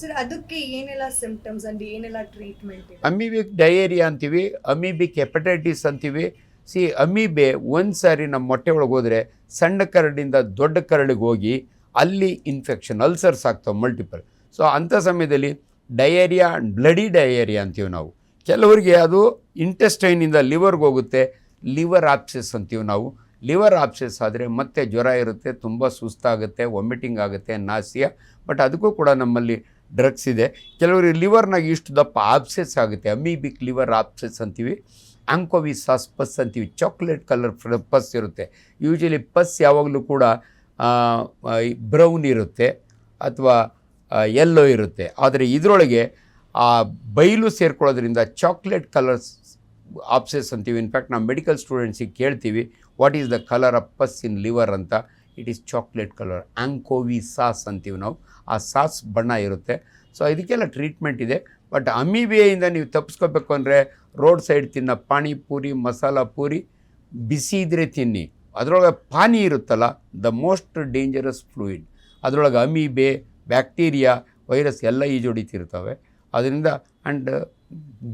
ಸರ್ ಅದಕ್ಕೆ ಏನೆಲ್ಲ ಸಿಂಪ್ಟಮ್ಸ್ ಅಂಡ್ ಏನೆಲ್ಲ ಟ್ರೀಟ್ಮೆಂಟ್ ಅಮೀಬಿಕ್ ಡಯೇರಿಯಾ ಅಂತೀವಿ ಅಮೀಬಿಕ್ ಹೆಪಟೈಟಿಸ್ ಅಂತೀವಿ. ಸಿ ಅಮೀಬೆ ಒಂದು ಸಾರಿ ನಮ್ಮ ಮೊಟ್ಟೆ ಒಳಗೆ ಹೋದರೆ ಸಣ್ಣ ಕರಡಿಂದ ದೊಡ್ಡ ಕರಡಿಗೆ ಹೋಗಿ ಅಲ್ಲಿ ಇನ್ಫೆಕ್ಷನ್ ಅಲ್ಸರ್ಸ್ ಆಗ್ತಾವೆ ಮಲ್ಟಿಪಲ್ ಸೊ ಅಂಥ ಸಮಯದಲ್ಲಿ ಡಯೇರಿಯಾ ಬ್ಲಡಿ ಡಯೇರಿಯಾ ಅಂತೀವಿ ನಾವು. ಕೆಲವರಿಗೆ ಅದು ಇಂಟೆಸ್ಟೈನಿಂದ ಲಿವರ್ಗೆ ಹೋಗುತ್ತೆ ಲಿವರ್ ಆಪ್ಸೆಸ್ ಅಂತೀವಿ ನಾವು. ಲಿವರ್ ಆಪ್ಸೆಸ್ ಆದರೆ ಮತ್ತೆ ಜ್ವರ ಇರುತ್ತೆ, ತುಂಬ ಸುಸ್ತಾಗುತ್ತೆ ವಾಮಿಟಿಂಗ್ ಆಗುತ್ತೆ ನಾಸಿಯ ಬಟ್ ಅದಕ್ಕೂ ಕೂಡ ನಮ್ಮಲ್ಲಿ ಡ್ರಗ್ಸ್ ಇದೆ. ಕೆಲವರಿಗೆ ಲಿವರ್ನಾಗ ಇಷ್ಟು ದಪ್ಪ ಆಪ್ಸೆಸ್ ಆಗುತ್ತೆ. ಅಮೀಬಿಕ್ ಲಿವರ್ ಆಪ್ಸೆಸ್ ಅಂತೀವಿ ಆಂಕೋವಿ ಸಾಸ್ ಪಸ್ ಅಂತೀವಿ, ಚಾಕ್ಲೇಟ್ ಕಲರ್ ಪಸ್ ಇರುತ್ತೆ. ಯೂಶಲಿ ಪಸ್ ಯಾವಾಗಲೂ ಕೂಡ ಬ್ರೌನ್ ಇರುತ್ತೆ ಅಥವಾ ಯೆಲ್ಲೋ ಇರುತ್ತೆ. ಆದರೆ ಇದರೊಳಗೆ ಆ ಬೈಲು ಸೇರ್ಕೊಳ್ಳೋದ್ರಿಂದ ಚಾಕ್ಲೇಟ್ ಕಲರ್ಸ್ ಆಪ್ಸೆಸ್ ಅಂತೀವಿ. ಇನ್ಫ್ಯಾಕ್ಟ್ ನಾವು ಮೆಡಿಕಲ್ ಸ್ಟೂಡೆಂಟ್ಸಿಗೆ ಕೇಳ್ತೀವಿ what is the colour of pus in liver ಅಂತ? It is chocolate colour anchovy sauce ಅಂತೀವಿ ನಾವು. ಆ ಸಾಸ್ ಬಣ್ಣ ಇರುತ್ತೆ. ಸೊ ಇದಕ್ಕೆಲ್ಲ ಟ್ರೀಟ್ಮೆಂಟ್ ಇದೆ. ಬಟ್ ಅಮೀಬಿಯಿಂದ ನೀವು ತಪ್ಪಿಸ್ಕೋಬೇಕು ಅಂದರೆ ರೋಡ್ ಸೈಡ್ ತಿನ್ನೋ ಪಾನಿಪೂರಿ ಮಸಾಲ ಪೂರಿ, ಬಿಸಿ ಇದ್ದರೆ ತಿನ್ನಿ. ಅದರೊಳಗೆ ಪಾನಿ ಇರುತ್ತಲ್ಲ ದ ಮೋಸ್ಟ್ ಡೇಂಜರಸ್ ಫ್ಲೂಯಿಡ್ ಅದರೊಳಗೆ ಅಮೀಬೆ, ಬ್ಯಾಕ್ಟೀರಿಯಾ, ವೈರಸ್ ಎಲ್ಲ ಈಜೊಡಿತಿರ್ತವೆ ಅದರಿಂದ ಆ್ಯಂಡ್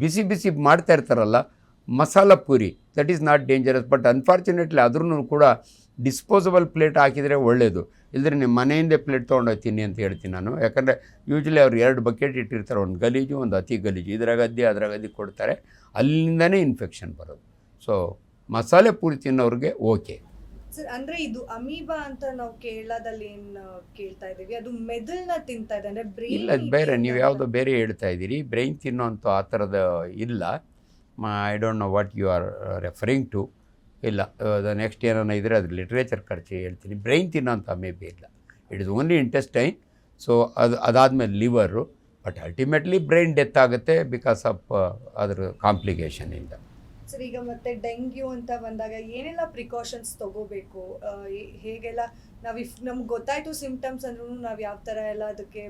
ಬಿಸಿ ಬಿಸಿ ಮಾಡ್ತಾ ಇರ್ತಾರಲ್ಲ masala puri that is not dangerous but unfortunately ಅದ್ರೂ ಕೂಡ ಡಿಸ್ಪೋಸಬಲ್ ಪ್ಲೇಟ್ ಹಾಕಿದರೆ ಒಳ್ಳೆಯದು ಇಲ್ಲದ್ರೆ ನಿಮ್ಮ ಮನೆಯಿಂದೇ ಪ್ಲೇಟ್ ತೊಗೊಂಡೋಗಿ ತಿನ್ನಿ ಅಂತ ಹೇಳ್ತೀನಿ ನಾನು. ಯಾಕಂದರೆ ಯೂಶ್ವಲಿ ಅವ್ರು ಎರಡು ಬಕೆಟ್ ಇಟ್ಟಿರ್ತಾರೆ ಒಂದು ಗಲೀಜು ಒಂದು ಅತಿ ಗಲೀಜು. ಇದ್ರಾಗ ಅದ್ದಿ ಅದ್ರಾಗ ಅದ್ದಿ ಕೊಡ್ತಾರೆ. ಅಲ್ಲಿಂದನೇ ಇನ್ಫೆಕ್ಷನ್ ಬರೋದು. ಸೊ ಮಸಾಲೆ ಪೂರಿ ತಿನ್ನೋರಿಗೆ ಓಕೆ ಸರ್ ಅಂದ್ರೆ ಇದು ಅಮೀಬಾ ಅಂತ ನಾವು ಕೇರಳದಲ್ಲಿ ಏನು ಕೇಳ್ತಾ ಇದ್ದೀವಿ ಅದು ಮೆದುಳನ್ನ ತಿಂತಾ ಇದೆ ಅಂದ್ರೆ ಬ್ರೈನ್ ಇಲ್ಲ ಬೇರೆ ನೀವು ಯಾವುದೋ ಬೇರೆ ಹೇಳ್ತಾ ಇದ್ದೀರಿ ಬ್ರೈನ್ ತಿನ್ನೋಂಥ ಆ ಥರದ ಇಲ್ಲ. I don't know what you are referring to ಇಲ್ಲ ನೆಕ್ಸ್ಟ್ ಏನಾರು ಇದ್ದರೆ ಅದು ಲಿಟ್ರೇಚರ್ ಖರ್ಚು ಹೇಳ್ತೀನಿ. ಬ್ರೈನ್ ತಿನ್ನೋಂಥ ಮೇ ಬಿ ಇಲ್ಲ. It is only intestine so ಅದು ಅದಾದಮೇಲೆ liver but ultimately brain death ಆಗುತ್ತೆ ಬಿಕಾಸ್ ಆಫ್ ಅದ್ರ ಕಾಂಪ್ಲಿಕೇಶನಿಂದ ಸರ್ ಈಗ ಮತ್ತೆ ಡೆಂಗ್ಯೂ ಅಂತ ಬಂದಾಗ ಏನೆಲ್ಲ ಪ್ರಿಕಾಷನ್ಸ್ ತಗೋಬೇಕು? ಹೇಗೆಲ್ಲ ನಾವು ಇಫ್ ನಮ್ಗೆ ಗೊತ್ತಾಯ್ತು ಸಿಂಪ್ಟಮ್ಸ್ ಅಂದ್ರೂ ನಾವು ಯಾವ ಥರ ಎಲ್ಲ ಅದಕ್ಕೆ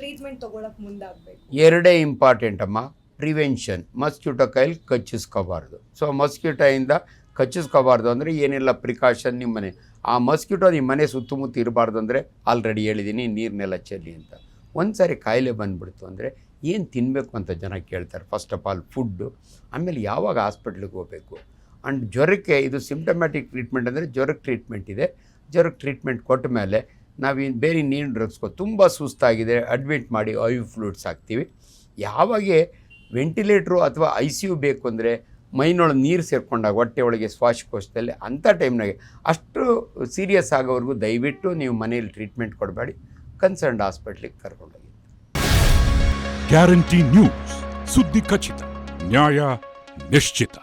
ಟ್ರೀಟ್ಮೆಂಟ್ ತಗೊಳಕ್ ಮುಂದಾಗಬೇಕು? ಎರಡೇ ಇಂಪಾರ್ಟೆಂಟ್ ಅಮ್ಮ. ಪ್ರಿವೆನ್ಷನ್ ಮಸ್ಕ್ಯೂಟೋ ಕೈಲಿ ಕಚ್ಚಿಸ್ಕೋಬಾರ್ದು. ಸೊ ಮಸ್ಕ್ಯೂಟೋಯಿಂದ ಕಚ್ಚಿಸ್ಕೋಬಾರ್ದು ಅಂದರೆ ಏನೆಲ್ಲ ಪ್ರಿಕಾಷನ್ ನಿಮ್ಮ ಮನೆ ಆ ಮಸ್ಕ್ಯೂಟೋ ನಿಮ್ಮ ಮನೆ ಸುತ್ತಮುತ್ತ ಇರಬಾರ್ದು ಅಂದರೆ ಆಲ್ರೆಡಿ ಹೇಳಿದ್ದೀನಿ ನೀರನ್ನೆಲ್ಲ ಚೆಲ್ಲಿ ಅಂತ. ಒಂದು ಸಾರಿ ಕಾಯಿಲೆ ಬಂದುಬಿಡ್ತು ಅಂದರೆ ಏನು ತಿನ್ನಬೇಕು ಅಂತ ಜನ ಕೇಳ್ತಾರೆ. ಫಸ್ಟ್ ಆಫ್ ಆಲ್ ಫುಡ್ಡು ಆಮೇಲೆ ಯಾವಾಗ ಹಾಸ್ಪಿಟ್ಲಿಗೆ ಹೋಗಬೇಕು? ಆ್ಯಂಡ್ ಜ್ವರಕ್ಕೆ ಇದು ಸಿಂಪ್ಟಮ್ಯಾಟಿಕ್ ಟ್ರೀಟ್ಮೆಂಟ್ ಅಂದರೆ ಜ್ವರಕ್ಕೆ ಟ್ರೀಟ್ಮೆಂಟ್ ಇದೆ. ಜ್ವರಕ್ಕೆ ಟ್ರೀಟ್ಮೆಂಟ್ ಕೊಟ್ಟ ಮೇಲೆ ನಾವೇನು ಬೇರೆ ನೀರು ಡ್ರಗ್ಸ್ಕೊ ತುಂಬ ಸುಸ್ತಾಗಿದೆ. ಅಡ್ಮಿಟ್ ಮಾಡಿ ಐ ಫ್ಲೂಯಿಡ್ಸ್ ಹಾಕ್ತೀವಿ. ಯಾವಾಗ ವೆಂಟಿಲೇಟ್ರು ಅಥವಾ ಐ ಸಿ ಯು ಬೇಕು ಅಂದರೆ ಮೈನೊಳಗೆ ನೀರು ಸೇರ್ಕೊಂಡಾಗ, ಹೊಟ್ಟೆ ಒಳಗೆ ಶ್ವಾಸಕೋಶದಲ್ಲಿ ಅಂಥ ಟೈಮ್ನಾಗೆ ಅಷ್ಟು ಸೀರಿಯಸ್ ಆಗೋವರೆಗೂ ದಯವಿಟ್ಟು ನೀವು ಮನೆಯಲ್ಲಿ ಟ್ರೀಟ್ಮೆಂಟ್ ಕೊಡಬೇಡಿ. ಕನ್ಸರ್ನ್ಡ್ ಹಾಸ್ಪಿಟ್ಲಿಗೆ ಕರ್ಕೊಂಡೋಗಿ. Guarantee news. ಸುದ್ದಿ ಖಚಿತ, ನ್ಯಾಯ ನಿಶ್ಚಿತ.